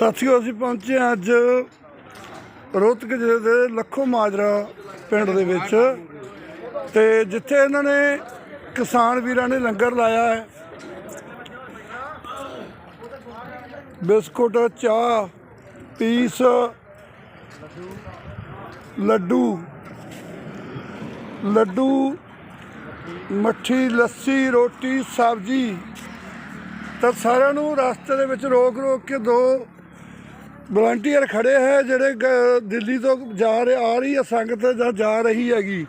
ਸਾਥੀਓ, ਅਸੀਂ ਪਹੁੰਚੇ ਹਾਂ ਅੱਜ ਰੋਹਤਕ ਜ਼ਿਲ੍ਹੇ ਦੇ ਲੱਖੋ ਮਾਜਰਾ ਪਿੰਡ ਦੇ ਵਿੱਚ। ਤੇ ਜਿੱਥੇ ਇਹਨਾਂ ਨੇ ਕਿਸਾਨ ਵੀਰਾਂ ਨੇ ਲੰਗਰ ਲਾਇਆ ਹੈ। ਬਿਸਕੁਟ, ਚਾਹ, ਪੀਸ, ਲੱਡੂ ਲੱਡੂ, ਮੱਠੀ, ਲੱਸੀ, ਰੋਟੀ, ਸਬਜ਼ੀ। ਤਾਂ ਸਾਰਿਆਂ ਨੂੰ ਰਸਤੇ ਦੇ ਵਿੱਚ ਰੋਕ ਰੋਕ ਕੇ ਦੋ ਵਲੰਟੀਅਰ ਖੜੇ ਹੈ ਜਿਹੜੇ ਗ- ਦਿੱਲੀ ਤੋਂ ਜਾ ਰਹੇ, ਆ ਰਹੀ ਹੈ ਸੰਗਤ ਜਾਂ ਜਾ ਰਹੀ ਹੈਗੀ।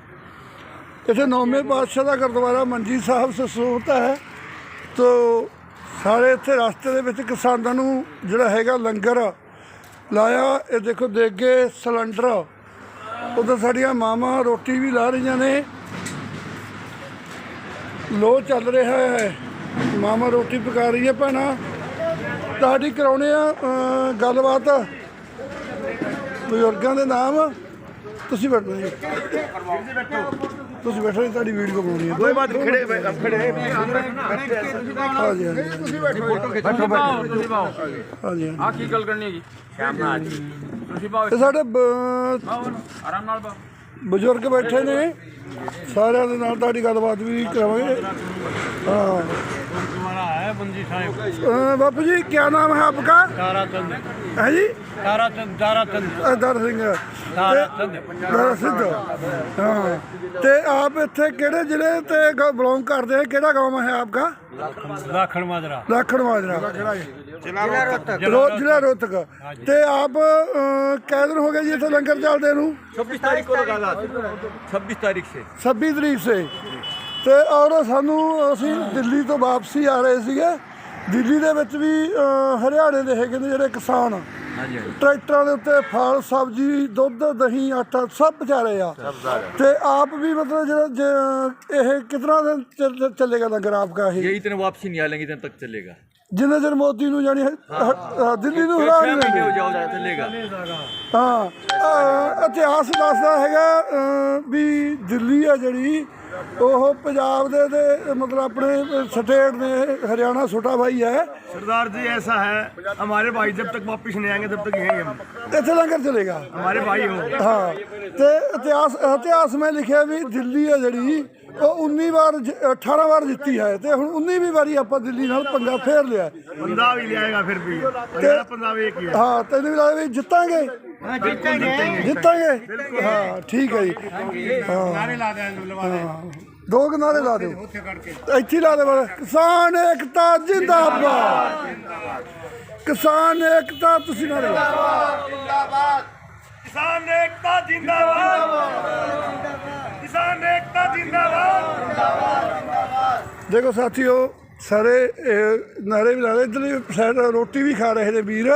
ਇੱਥੇ ਨੌਵੇਂ ਪਾਤਸ਼ਾਹ ਦਾ ਗੁਰਦੁਆਰਾ ਮੰਜੀ ਸਾਹਿਬ ਸਸੂਤ ਹੈ। ਤੋ ਸਾਰੇ ਇੱਥੇ ਰਸਤੇ ਦੇ ਵਿੱਚ ਕਿਸਾਨਾਂ ਨੂੰ ਜਿਹੜਾ ਹੈਗਾ ਲੰਗਰ ਲਾਇਆ। ਇਹ ਦੇਖੋ ਦੇਗੇ ਸਿਲੰਡਰ, ਉਧਰ ਸਾਡੀਆਂ ਮਾਵਾਂ ਰੋਟੀ ਵੀ ਲਾ ਰਹੀਆਂ ਨੇ। ਲੋ ਚੱਲ ਰਿਹਾ ਹੈ। ਮਾਮਾ ਰੋਟੀ ਪਕਾ ਰਹੀ ਹੈ ਭੈਣਾ। ਤੁਹਾਡੀ ਕਰਾਉਣੇ ਆ ਗੱਲਬਾਤ ਬਜ਼ੁਰਗਾਂ ਦੇ ਨਾਮ। ਤੁਸੀਂ ਬੈਠੋ ਜੀ। ਤੁਸੀਂ ਬੈਠੋ ਜੀ, ਵੀਡੀਓ ਬਣਾਉਣੀ ਹੈ ਦੋਏ ਬਾਤ ਖੜੇ ਖੜੇ। ਹਾਂਜੀ ਹਾਂਜੀ। ਤੁਸੀਂ ਬੈਠੋ ਪਾਓ ਤੁਸੀਂ ਪਾਓ ਹਾਂਜੀ ਹਾਂਜੀ। ਆ ਕੀ ਗੱਲ ਕਰਨੀ ਹੈਗੀ? ਤੁਸੀਂ ਪਾਓ ਇਹ ਸਾਡੇ ਬ- ਪਾਓ ਆਰਾਮ ਨਾਲ ਪਾਓ ਬਜ਼ੁਰਗ ਬੈਠੇ ਨੇ। ਸਾਰਿਆਂ ਦੇ ਨਾਲ ਤੁਹਾਡੀ ਗੱਲਬਾਤ ਵੀ ਕਰਾਵਾਂਗੇ। ਹਾਂ। है बंजी साहेब अ, बापू जी क्या नाम है आपका ताराचंद ਤੇ- ਆਪ ਇੱਥੇ ਕਿਹੜੇ ਜ਼ਿਲ੍ਹੇ ਤੇ ਬਿਲੋਂਗ ਕਰਦੇ ਹੈ ਕਿਹੜਾ ਗਾਉਂ ਹੈ ਆਪਕਾ? लाखन ਤੇ ਆਪ ਅ, ਦਿਨ ਹੋ ਗਏ ਜੀ ਇੱਥੇ ਲੰਗਰ ਚੱਲਦੇ ਨੂੰ? 26 तारीख को लगा था 26 तारीख से 26 ਤਰੀਕ ਸੇ। ਤੇ ਔਰ ਸਾਨੂੰ ਅਸੀਂ ਦਿੱਲੀ ਤੋਂ ਵਾਪਸੀ ਆ ਰਹੇ ਸੀਗੇ। ਦਿੱਲੀ ਦੇ ਵਿੱਚ ਵੀ ਹਰਿਆਣੇ ਦੇ ਹੈਗੇ ਨੇ ਜਿਹੜੇ ਕਿਸਾਨ। ਟਰੈਕਟਰਾਂ ਦੇ ਉੱਤੇ ਫਲ ਸਬਜ਼ੀ ਦੁੱਧ ਦਹੀਂ ਆਟਾ ਸਭ ਪਹੁੰਚਾ ਰਹੇ ਆ। ਤੇ ਆਪ ਵੀ ਮਤਲਬ ਜਿਹੜਾ ਇਹ ਕਿਤਨਾ ਦਿਨ ਚੱਲੇਗਾ ਲੰਗਰ ਆਪਕਾ ਇਹ ਯਹੀ ਵਾਪਸੀ ਨਹੀਂ ਆਲੇਗੀ ਤੱਕ ਚੱਲੇਗਾ। ਜਿੰਨੇ ਚਿਰ ਮੋਦੀ ਨੂੰ ਜਾਣੀ ਦਿੱਲੀ ਨੂੰ ਹਰਾ ਨਹੀਂ ਹੋ ਜਾਓ ਚੱਲੇਗਾ। ਹਾਂ ਇਤਿਹਾਸ ਦੱਸਦਾ ਹੈਗਾ ਵੀ ਦਿੱਲੀ ਆ ਜਿਹੜੀ ਉਹ ਪੰਜਾਬ ਦੇ ਦੇ ਮਤਲਬ ਆਪਣੇ ਸਟੇਟ ਨੇ ਹਰਿਆਣਾ ਛੋਟਾ ਭਾਈ ਹੈ सरदार जी ऐसा है हमारे भाई जब तक वापस नहीं आएंगे तब तक यहीं हम ਇੱਥੇ ਲੰਗਰ ਚੱਲੇਗਾ हमारे भाई हो ਹਾਂ ਤੇ ਇਤਿਹਾਸ ਇਤਿਹਾਸ ਮੈਂ ਲਿਖਿਆ ਵੀ ਦਿੱਲੀ ਆ ਜਿਹੜੀ ਉਹ 19 ਵਾਰ ਜ- 18 ਵਾਰ ਜਿੱਤੀ ਹੈ ਤੇ ਹੁਣ 19ਵੀਂ ਵਾਰੀ ਆਪਾਂ ਦਿੱਲੀ ਨਾਲ ਪੰਗਾ ਫੇਰ ਲਿਆ पंजाब ही ले आएगा फिर भी हरियाणा पंजाब एक ही है ਹਾਂ ਤੈਨੂੰ ਵੀ ਲੱਗਦਾ ਵੀ ਜਿੱਤਾਂਗੇ ਜਿੱਤਾਂਗੇ ਹਾਂ ਠੀਕ ਹੈ ਜੀ ਹਾਂ ਹਾਂ। ਦੋ ਕਿਨਾਰੇ ਲਾ ਦਿਓ ਇੱਥੇ ਹੀ ਲਾ ਦੇ ਬਸ ਕਿਸਾਨ ਏਕਤਾ ਜਿੰਦਾਬਾਦ ਕਿਸਾਨ ਏਕਤਾ ਤੁਸੀਂ ਨਾਰੇ ਲਾਓ। किसान एकता जिंदाबाद किसान एकता जिंदाबाद ਦੇਖੋ ਸਾਥੀਓ ਸਾਰੇ ਨਾਰੇ ਵੀ ਲਾ ਰਹੇ ਇਧਰਲੀ ਸਾਈਡ ਰੋਟੀ ਵੀ ਖਾ ਰਹੇ ਨੇ ਵੀਰ।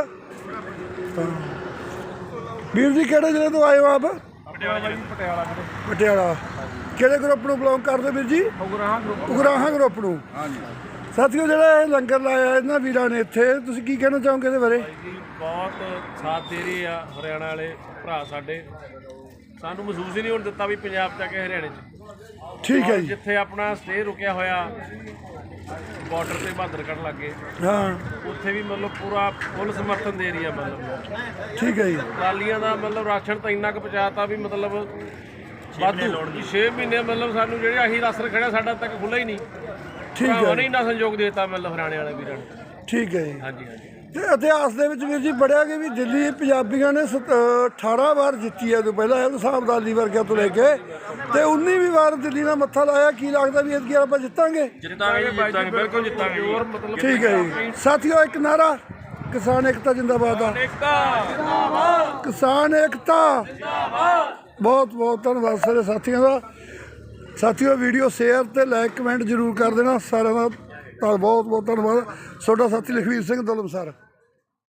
ਵੀਰ ਜੀ ਕਿਹੜੇ ਜ਼ਿਲ੍ਹੇ ਤੋਂ ਆਏ ਹੋ ਆਪ? ਪਟਿਆਲਾ ਕਿਹੜੇ ਗਰੁੱਪ ਨੂੰ ਬਿਲੋਂਗ ਕਰਦੇ ਵੀਰ ਜੀ? ਉਗਰਾਹਾਂ ਗਰੁੱਪ ਉਗਰਾਹਾਂ ਗਰੁੱਪ ਨੂੰ। ਸਾਥੀਓ ਜਿਹੜਾ ਇਹ ਲੰਗਰ ਲਾਇਆ ਇਹਨਾਂ ਵੀਰਾਂ ਨੇ ਇੱਥੇ ਤੁਸੀਂ ਕੀ ਕਹਿਣਾ ਚਾਹੋਗੇ ਇਹਦੇ ਬਾਰੇ? ਜੀ ਬਹੁਤ ਸਾਥ ਦੇ ਰਹੇ ਆ ਹਰਿਆਣਾ ਵਾਲੇ ਭਰਾ ਸਾਡੇ। ਸਾਨੂੰ ਮਹਿਸੂਸ ਹੀ ਨਹੀਂ ਹੋਣ ਦਿੱਤਾ ਵੀ ਪੰਜਾਬ ਚ ਆ ਕੇ ਹਰਿਆਣੇ ਚ। ਠੀਕ ਹੈ ਜੀ। ਜਿੱਥੇ ਆਪਣਾ ਸਟੇ ਰੁਕਿਆ ਹੋਇਆ ਬਾਰਡਰ ਤੇ ਬਹਾਦਰਗੜ੍ਹ ਲੱਗੇ। ਹਾਂ। ਉੱਥੇ ਵੀ ਮਤਲਬ ਪੂਰਾ ਫੁੱਲ ਸਮਰਥਨ ਦੇ ਰਹੀ ਆ ਮਤਲਬ। ਠੀਕ ਹੈ ਜੀ। ਟਰਾਲੀਆਂ ਦਾ ਮਤਲਬ ਰਾਸ਼ਨ ਤਾਂ ਇੰਨਾ ਕੁ ਪਹੁੰਚਾਤਾ ਵੀ ਮਤਲਬ ਵਾਧੂ। 6 ਮਹੀਨੇ ਮਤਲਬ ਸਾਨੂੰ ਜਿਹੜੇ ਆਹੀ ਰਾਸ਼ਨ ਖੜਾ ਸਾਡਾ ਤੱਕ ਖੁੱਲਾ ਹੀ ਨਹੀਂ। ਠੀਕ ਹੈ। ਭਰਾਵਾਂ ਨੇ ਇੰਨਾ ਸੰਯੋਗ ਦੇਤਾ ਮਤਲਬ ਹਰਿਆਣੇ ਵਾਲੇ ਵੀਰਾਂ ਨੇ। ਠੀਕ ਹੈ ਜੀ। ਹਾਂਜੀ ਹਾਂਜੀ। ਤੇ ਇਤਿਹਾਸ ਦੇ ਵਿੱਚ ਵੀਰ ਜੀ ਪੜਿਆ ਕਿ ਵੀ ਦਿੱਲੀ ਪੰਜਾਬੀਆਂ ਨੇ ਸਤ- ਅਹ 18 ਵਾਰ ਜਿੱਤੀ ਹੈ। ਤੋਂ ਪਹਿਲਾਂ ਇਹ ਹਿਸਾਬ ਦਾ ਅਲੀ ਵਰਗਿਆਂ ਤੋਂ ਲੈ ਕੇ ਤੇ 19ਵੀਂ ਵਾਰ ਦਿੱਲੀ ਨਾਲ ਮੱਥਾ ਲਾਇਆ। ਕੀ ਲੱਗਦਾ ਵੀ ਇਤਕੀ ਆਪਾਂ ਜਿੱਤਾਂਗੇ? ਜਿੱਤਾਂਗੇ ਜਿੱਤਾਂਗੇ ਬਿਲਕੁਲ ਜਿੱਤਾਂਗੇ ਹੋਰ ਮਤਲਬ ਠੀਕ ਹੈ ਜੀ। ਸਾਥੀਓ ਇੱਕ ਨਾਰਾ ਕਿਸਾਨ ਏਕਤਾ ਜਿੰਦਾਬਾਦ ਦਾ। ਕਿਸਾਨ ਏਕਤਾ। ਬਹੁਤ ਬਹੁਤ ਧੰਨਵਾਦ ਸਾਰੇ ਸਾਥੀਆਂ ਦਾ। ਸਾਥੀਓ ਵੀਡੀਓ ਸ਼ੇਅਰ ਤੇ ਲਾਈਕ ਕਮੈਂਟ ਜ਼ਰੂਰ ਕਰ ਦੇਣਾ। ਸਾਰਿਆਂ ਦਾ ਬਹੁਤ ਬਹੁਤ ਧੰਨਵਾਦ। ਤੁਹਾਡਾ ਸਾਥੀ ਲਖਵੀਰ ਸਿੰਘ ਦਲਮ ਸਰ।